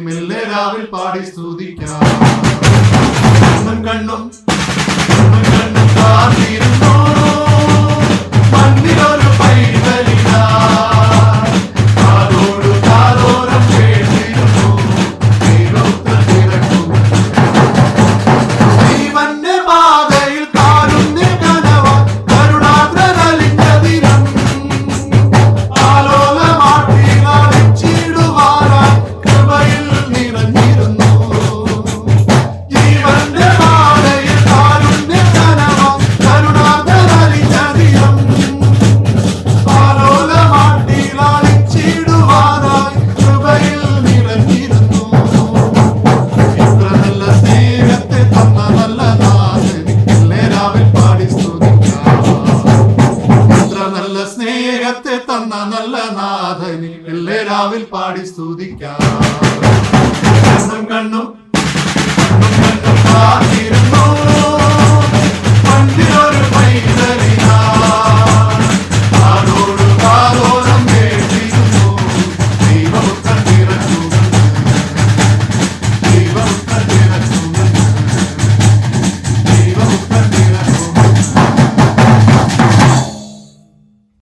മെല്ലെ പാടി സ്തുതിക്കാം. കണ്ണും കണ്ണും നല്ല സ്നേഹത്തെ തന്ന നല്ല നാഥനി വെള്ളരാവിൽ പാടി സ്തുതിക്കാം. കണ്ണും